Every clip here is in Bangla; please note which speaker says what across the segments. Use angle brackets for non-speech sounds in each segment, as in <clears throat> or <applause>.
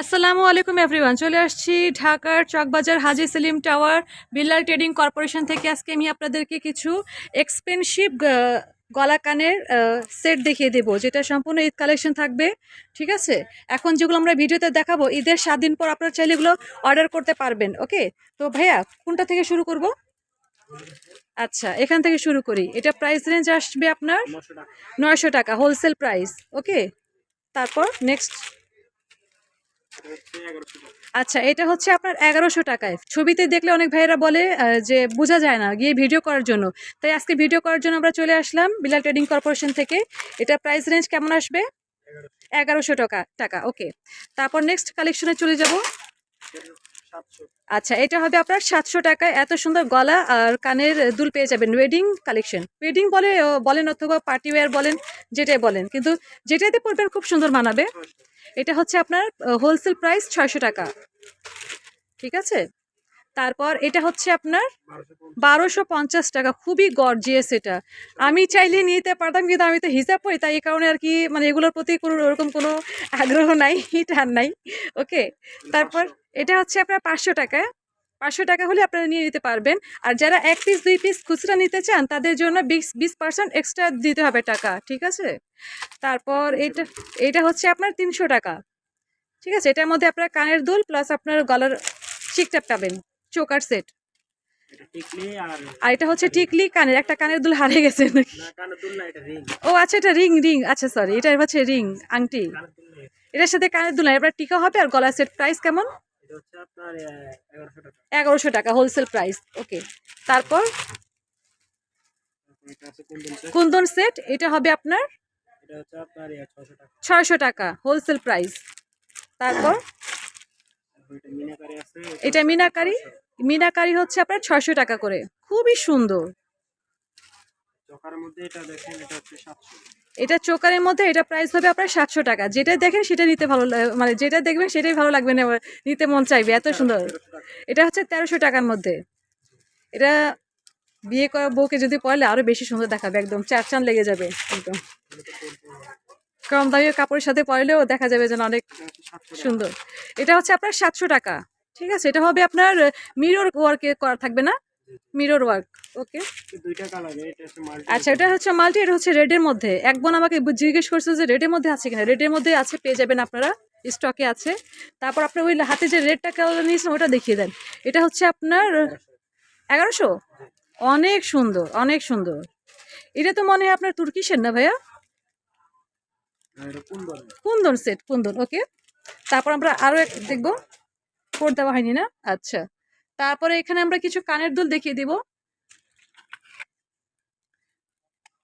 Speaker 1: আসসালামু আলাইকুম এভরিওয়ান চলে আসছি ঢাকার Chawkbazar Haji Selim tower Billal trading corporation থেকে। আজকে আমি আপনাদেরকে কিছু এক্সপেন্সিভ গলা কানের সেট দেখিয়ে দেবো যেটা সম্পূর্ণ ঈদ কালেকশন থাকবে ঠিক আছে? এখন যেগুলো আমরা ভিডিওতে দেখাবো ঈদের সাত দিন পর আপনারা চাইলে এগুলো অর্ডার করতে পারবেন ওকে তো ভাইয়া কোনটা থেকে শুরু করব? আচ্ছা এখান থেকে শুরু করি। এটা প্রাইস রেঞ্জ আসবে আপনার নয়শো টাকা। হোলসেল প্রাইস ওকে তারপর নেক্সট আচ্ছা এটা হচ্ছে আপনার এগারোশো টাকায়। ছবিতে দেখলে অনেক ভাইয়েরা বলে যে বোঝা যায় না গিয়ে ভিডিও করার জন্য। তাই আজকে ভিডিও করার জন্য আমরা চলে আসলাম বিলাল ট্রেডিং কর্পোরেশন থেকে। এটা প্রাইস রেঞ্জ কেমন আসবে? এগারোশো। টাকা টাকা, ওকে। তারপর নেক্সট কালেকশনে চলে যাব। আচ্ছা এটা হবে আপনার সাতশো টাকায়। এত সুন্দর গলা আর কানের দুল পেয়ে যাবেন। ওয়েডিং কালেকশন ওয়েডিং বলে বলেন অথবা পার্টি ওয়্যার বলেন যেটাই বলেন। কিন্তু যেটাতে পরবেন খুব সুন্দর মানাবে। এটা হচ্ছে আপনার হোলসেল প্রাইস ছয়শো টাকা। ঠিক আছে? তারপর এটা হচ্ছে আপনার বারোশো পঞ্চাশ টাকা। খুবই গর্জিয়াস এটা। আমি চাইলে নিতে পারতাম, কিন্তু আমি তো হিসাব করি, তাই এই কারণে আর কি মানে এগুলোর প্রতি কোনো ওরকম কোনো আগ্রহ নাই, টান নাই। ওকে? তারপর এটা হচ্ছে আপনার পাঁচশো টাকা। পাঁচশো টাকা হলে আপনারা নিয়ে নিতে পারবেন। আর যারা এক পিস দুই পিস খুচরা নিতে চান, তাদের জন্য বিশ বিশ পার্সেন্ট এক্সট্রা দিতে হবে টাকা, ঠিক আছে? তারপর এটা এটা হচ্ছে আপনার তিনশো টাকা। ঠিক আছে? এটার মধ্যে আপনার কানের দুল প্লাস আপনার গলার চিকটা পাবেন। Choker set.
Speaker 2: আর
Speaker 1: এটা হচ্ছে টিকলি কানের একটা কানের দুল হারিয়ে গেছে নাকি? ও আচ্ছা এটা রিং রিং। আচ্ছা সরি এটা হচ্ছে রিং আংটি। এটার সাথে কানের দুল এবার টিকা হবে আর গলার সেট প্রাইস কেমন?
Speaker 2: এগারোশো টাকা।
Speaker 1: হোলসেল প্রাইস ওকে তারপর
Speaker 2: কুন্দন সেট।
Speaker 1: এটা হবে আপনার
Speaker 2: এটা ছশো টাকা।
Speaker 1: ছয়শো টাকা হোলসেল প্রাইস তারপর
Speaker 2: এটা মিনাকারি?
Speaker 1: মিনাকারি হচ্ছে আপনার ছয়শো টাকা করে। খুবই সুন্দর।
Speaker 2: এটা
Speaker 1: চোকারের মধ্যে এটা প্রাইস হবে আপনার সাতশো টাকা। যেটা দেখেন সেটা নিতে ভালো মানে যেটা দেখবেন সেটাই ভালো লাগবে না নিতে মন চাইবে এত সুন্দর। এটা হচ্ছে তেরোশো টাকার মধ্যে। এটা বিয়ে করা বউকে যদি পরলে আরও বেশি সুন্দর দেখাবে একদম চার চান লেগে যাবে একদম। কম দামি কাপড়ের সাথে পরলেও দেখা যাবে যেন অনেক সুন্দর। এটা হচ্ছে আপনার সাতশো টাকা ঠিক আছে? এটা হবে আপনার মিরর ওয়ার্কে করা থাকবে না? Mirror work okay? আচ্ছা এটা হচ্ছে মাল্টি এটা হচ্ছে রেডের মধ্যে। এক বোন আমাকে জিজ্ঞেস করছে যে রেডের মধ্যে আছে কিনা? রেডের মধ্যে আছে পেয়ে যাবেন আপনারা স্টকে আছে। তারপর আপনার ওই হাতে যে রেডটা কালার নিয়েছেন ওটা দেখিয়ে দেন। এটা হচ্ছে আপনার এগারোশো? অনেক সুন্দর অনেক সুন্দর। এটা তো মনে হয় আপনার তুর্কিশের না ভাইয়া?
Speaker 2: Kundan
Speaker 1: Kundan set Kundan okay. তারপর আমরা আরও এক দেখব। কোড দেওয়া হয়নি না? আচ্ছা। তারপরে এখানে আমরা কিছু কানের দুল দেখিয়ে দিব।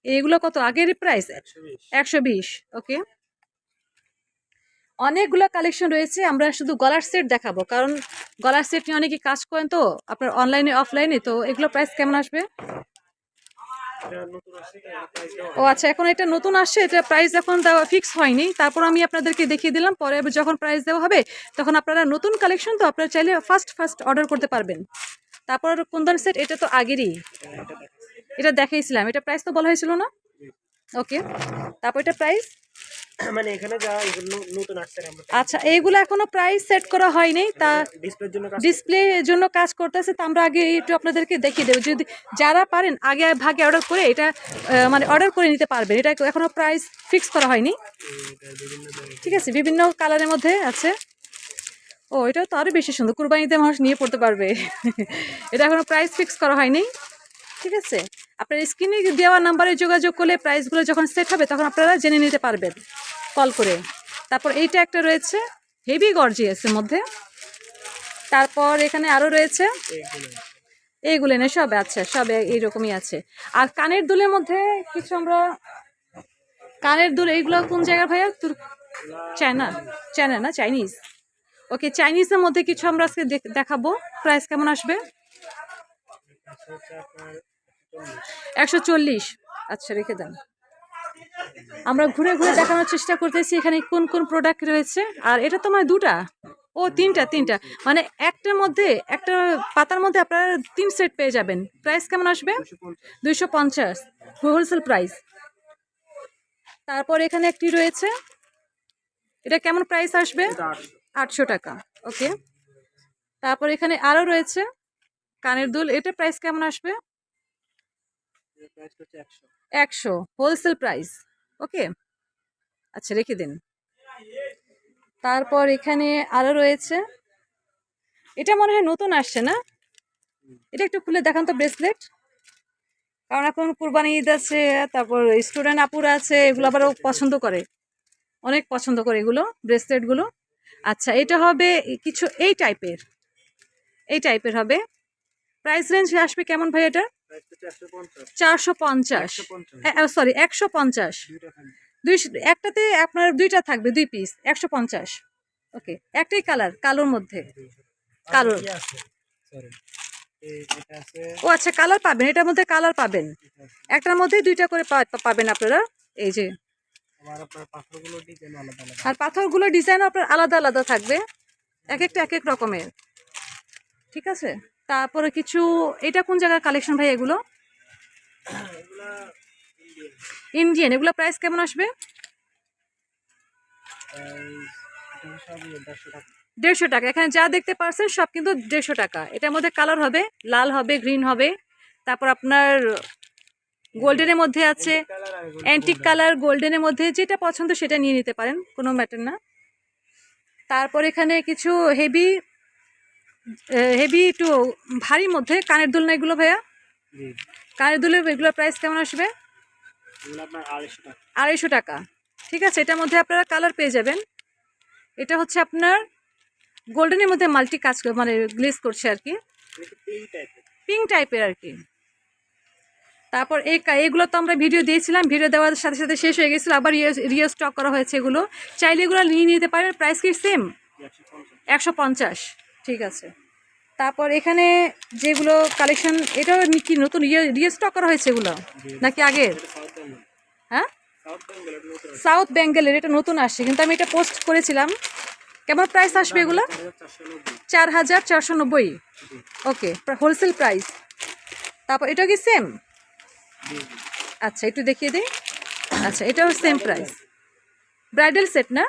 Speaker 1: এগুলো কত? আগের প্রাইস
Speaker 2: একশো বিশ।
Speaker 1: ওকে। অনেকগুলো কালেকশন রয়েছে আমরা শুধু গলার সেট দেখাবো। কারণ গলার সেট নিয়ে অনেকে কাজ করেন তো আপনার অনলাইনে অফলাইনে তো এগুলো প্রাইস কেমন আসবে
Speaker 2: এটা নতুন আসছে তো এটা প্রাইস দেওয়া
Speaker 1: ও আচ্ছা এখন এটা নতুন আসছে এটা প্রাইস এখন দেওয়া ফিক্স হয়নি। তারপর আমি আপনাদেরকে দেখিয়ে দিলাম পরে যখন প্রাইস দেওয়া হবে তখন আপনারা নতুন কালেকশন তো আপনারা চাইলে ফার্স্ট ফার্স্ট অর্ডার করতে পারবেন। তারপর কোন ধরনের সেট এটা তো আগেরই। এটা দেখাইছিলাম এটা প্রাইস তো বলা হয়েছিল না? ওকে তারপর এটা প্রাইস <clears throat>
Speaker 2: মানে এখানে যা এগুলো নতুন আসছে আমরা
Speaker 1: আচ্ছা এইগুলো এখনও প্রাইস সেট করা হয়নি তা
Speaker 2: ডিসপ্লের জন্য কাজ
Speaker 1: ডিসপ্লে জন্য কাজ করতেছে তা আমরা আগে একটু আপনাদেরকে দেখিয়ে দেবো। যদি যারা পারেন আগে ভাগে অর্ডার করে এটা মানে অর্ডার করে নিতে পারবেন। এটা এখনও প্রাইস ফিক্স করা হয়নি।
Speaker 2: বিভিন্ন
Speaker 1: ঠিক আছে বিভিন্ন কালারের মধ্যে আছে। ও এটা তো আরও বেশি সুন্দর। কুরবানিতে মানুষ নিয়ে পড়তে পারবে। <laughs> এটা এখনও প্রাইস ফিক্স করা হয়নি। ঠিক আছে আপনার স্ক্রিনে দেওয়া নাম্বারে যোগাযোগ করলে প্রাইসগুলো যখন সেট হবে তখন আপনারা জেনে নিতে পারবেন। কল করে। তারপর এইটা একটা রয়েছে হেভি গর্জিয়াসের মধ্যে। তারপর এখানে আরও রয়েছে
Speaker 2: এইগুলো
Speaker 1: না সব আচ্ছা সব এইরকমই আছে। আর কানের দুলের মধ্যে কিছু আমরা কানের দুল, এইগুলো কোন জায়গার ভাইয়া? তোর চায়না চায়না না চাইনিজ ওকে চাইনিজের মধ্যে কিছু আমরা আজকে দেখ- দেখাবো। প্রাইস কেমন আসবে? একশো চল্লিশ। আচ্ছা রেখে দেন। আমরা ঘুরে ঘুরে দেখানোর চেষ্টা করতেছি এখানে কোন কোন প্রোডাক্ট রয়েছে। আর এটা তো মানে দুটা। ও, তিনটা তিনটা। মানে একটার মধ্যে, একটা পাতার মধ্যে আপনারা তিন সেট পেয়ে যাবেন। প্রাইস কেমন আসবে? দুইশো পঞ্চাশ। হোলসেল প্রাইস তারপর এখানে একটি রয়েছে। এটা কেমন প্রাইস আসবে?
Speaker 2: আটশো
Speaker 1: টাকা। ওকে তারপর এখানে আরও রয়েছে। কানের দুল, এটা প্রাইস কেমন আসবে?
Speaker 2: একশো
Speaker 1: হোলসেল প্রাইস, ওকে? আচ্ছা রেখে দিন। তারপর এখানে আরও রয়েছে। এটা মনে হয় নতুন আসছে না? এটা একটু খুলে দেখান তো ব্রেসলেট। কারণ এখন কুরবানি ঈদ আছে, তারপর স্টুডেন্ট আপুরা আছে, এগুলো আবারও পছন্দ করে। অনেক পছন্দ করে এগুলো, ব্রেসলেটগুলো। আচ্ছা এটা হবে কিছু এই টাইপের এই টাইপের হবে। প্রাইস রেঞ্জ আসবে কেমন ভাই এটা? চারশো পঞ্চাশ। সরি একশো পঞ্চাশ। দুই একটাতে আপনার দুইটা থাকবে দুই পিস একশো পঞ্চাশ। ওকে একটাই কালার কালোর। মধ্যে কালো। ও আচ্ছা কালার পাবেন এটার মধ্যে কালার পাবেন। একটার মধ্যেই দুইটা করে পাবেন আপনারা। এই যে। আর পাথরগুলো ডিজাইন আপনার আলাদা আলাদা থাকবে। এক একটা এক এক রকমের। ঠিক আছে? তারপরে কিছু, এটা কোন জায়গার কালেকশন ভাই এগুলো?
Speaker 2: ইন্ডিয়ান
Speaker 1: এগুলো প্রাইস কেমন আসবে?
Speaker 2: দেড়শো টাকা।
Speaker 1: এখানে যা দেখতে পারছেন সব কিন্তু দেড়শো টাকা। এটার মধ্যে কালার হবে, লাল হবে গ্রিন হবে। তারপর আপনার গোল্ডেনের মধ্যে আছে অ্যান্টিক কালার গোল্ডেনের মধ্যে যেটা পছন্দ সেটা নিয়ে নিতে পারেন, কোনো ম্যাটার না। তারপর এখানে কিছু হেভি হেভি একটু ভারী মধ্যে কানের দুল না এগুলো ভাইয়া? কানের দুলের এগুলোর প্রাইস কেমন আসবে?
Speaker 2: আড়াইশো টাকা।
Speaker 1: ঠিক আছে এটার মধ্যে আপনারা কালার পেয়ে যাবেন। এটা হচ্ছে আপনার গোল্ডেনের মধ্যে মাল্টি কাজ মানে গ্লেজ করছে আর কি।
Speaker 2: পিঙ্ক টাইপের
Speaker 1: আর কি। তারপর এই এইগুলো তো আমরা ভিডিও দিয়েছিলাম ভিডিও দেওয়ার সাথে সাথে শেষ হয়ে গেছিল আবার রিও স্টক করা হয়েছে এগুলো। চাইলে এগুলো নিয়ে নিতে পারেন প্রাইস কি সেম
Speaker 2: একশো পঞ্চাশ।
Speaker 1: ঠিক আছে। তারপর এখানে যেগুলো কালেকশন এটাও কি নতুন রিও স্টক করা হয়েছে এগুলো? নাকি আগের? হ্যাঁ?
Speaker 2: সাউথ
Speaker 1: বেঙ্গলের এটা নতুন আসছে। কিন্তু আমি এটা পোস্ট করেছিলাম। কেমন প্রাইস আসবে এগুলো? চার হাজার চারশো নব্বই। ওকে হোলসেল প্রাইস তারপর এটা কি সেম আচ্ছা একটু দেখিয়ে দিই। আচ্ছা এটাও সেম প্রাইস ব্রাইডাল সেট না?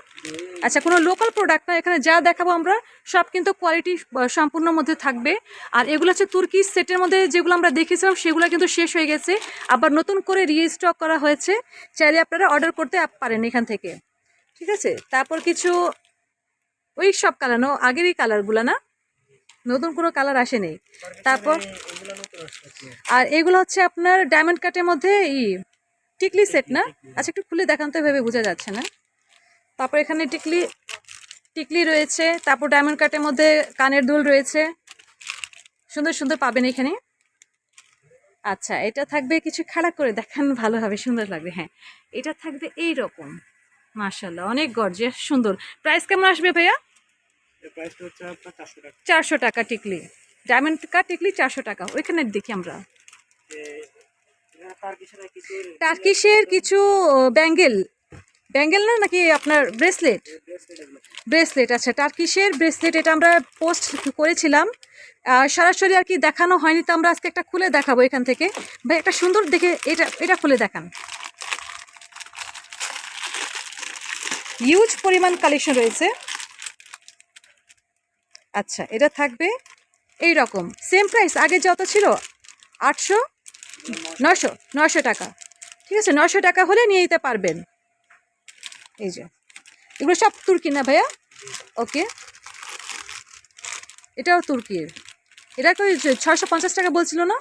Speaker 1: আচ্ছা কোনো লোকাল প্রোডাক্ট না? এখানে যা দেখাবো আমরা সব কিন্তু কোয়ালিটি সম্পূর্ণ মধ্যে থাকবে। আর এগুলো হচ্ছে তুর্কি সেটের মধ্যে যেগুলো আমরা দেখেছিলাম সেগুলো কিন্তু শেষ হয়ে গেছে। আবার নতুন করে রিস্টক করা হয়েছে। চাইলে আপনারা অর্ডার করতে পারেন এখান থেকে। ঠিক আছে? তারপর কিছু ওই সব কালার নো আগেরই কালারগুলো না? নতুন কোনো কালার আসেনি। তারপর
Speaker 2: এগুলো নতুন আসছে
Speaker 1: আর এগুলো হচ্ছে আপনার ডায়মন্ড কাটের মধ্যে ই টিকলি সেট না? আচ্ছা একটু খুলে দেখান তো এভাবে বোঝা যাচ্ছে না। তারপর এখানে টিকলি টিকলি রয়েছে তারপর ডায়মন্ড কাটের মধ্যে কানের দুল রয়েছে। সুন্দর সুন্দর পাবেন এখানে। আচ্ছা এটা থাকবে কিছু খাড়া করে দেখান ভালো হবে সুন্দর লাগবে হ্যাঁ। এটা থাকবে এই রকম মার্শাল্লাহ অনেক গর্জিয়াস সুন্দর। প্রাইস কেমন আসবে ভাইয়া?
Speaker 2: চারশো টাকা।
Speaker 1: টিকলি। ডায়মন্ড কাট টিকলি চারশো টাকা ওইখানে দেখি আমরা। টার্কিশের কিছু ব্যাঙ্গেল ব্যাঙ্গেল না নাকি আপনার ব্রেসলেট?
Speaker 2: ব্রেসলেট
Speaker 1: আচ্ছা টার্কিশের ব্রেসলেট, এটা আমরা পোস্ট করেছিলাম। সরাসরি আর কি দেখানো হয়নি, তো আমরা আজকে একটা খুলে দেখাবো এখান থেকে। ভাই, একটা সুন্দর দেখে এটা এটা খুলে দেখান। হিউজ পরিমাণ কালেকশন রয়েছে। আচ্ছা এটা থাকবে এই রকম সেম প্রাইস আগে যত ছিল আটশো নশো নশো টাকা। ঠিক আছে নশো টাকা হলে নিয়ে নিতে পারবেন। এই যে। এগুলো সব তুর্কি না ভাইয়া? ওকে। এটাও তুর্কির। এটা কই ছয়শো পঞ্চাশ টাকা বলছিল না।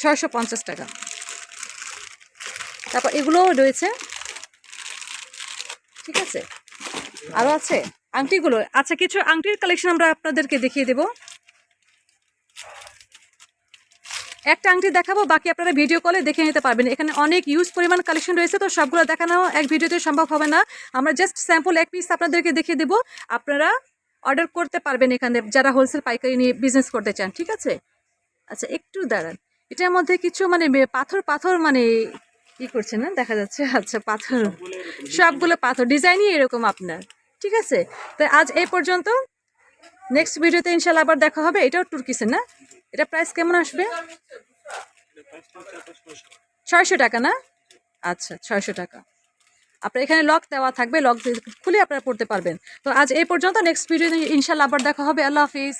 Speaker 1: ছয়শো পঞ্চাশ টাকা। তারপর এগুলোও রয়েছে। ঠিক আছে? আরও আছে? আংটিগুলো? আচ্ছা কিছু আংটির কালেকশন আমরা আপনাদেরকে দেখিয়ে দেব। একটা আংটি দেখাবো, বাকি আপনারা ভিডিও কলে দেখে নিতে পারবেন। এখানে অনেক ইউজ পরিমাণ কালেকশন রয়েছে, তো সবগুলো দেখানো এক ভিডিওতে সম্ভব হবে না। আমরা জাস্ট স্যাম্পল এক পিস আপনাদেরকে দেখিয়ে দেবো। আপনারা অর্ডার করতে পারবেন এখানে, যারা হোলসেল পাইকারি নিয়ে বিজনেস করতে চান, ঠিক আছে? আচ্ছা একটু দাঁড়ান। এটার মধ্যে কিছু মানে পাথর পাথর মানে ই করছে না, দেখা যাচ্ছে? আচ্ছা পাথর। সবগুলো পাথর ডিজাইনই এরকম আপনার, ঠিক আছে? তো আজ এই পর্যন্ত। নেক্সট ভিডিওতে ইনশাল্লাহ আবার দেখা হবে, এটাও টুর্কিসের না? এটা প্রাইস কেমন আসবে? ছয়শো টাকা না? আচ্ছা ছয়শো টাকা। আপনার এখানে লক দেওয়া থাকবে লক খুলে আপনারা পড়তে পারবেন। তো আজ এই পর্যন্ত নেক্সট ভিডিও ইনশাল্লাহ আবার দেখা হবে। আল্লাহ হাফিজ।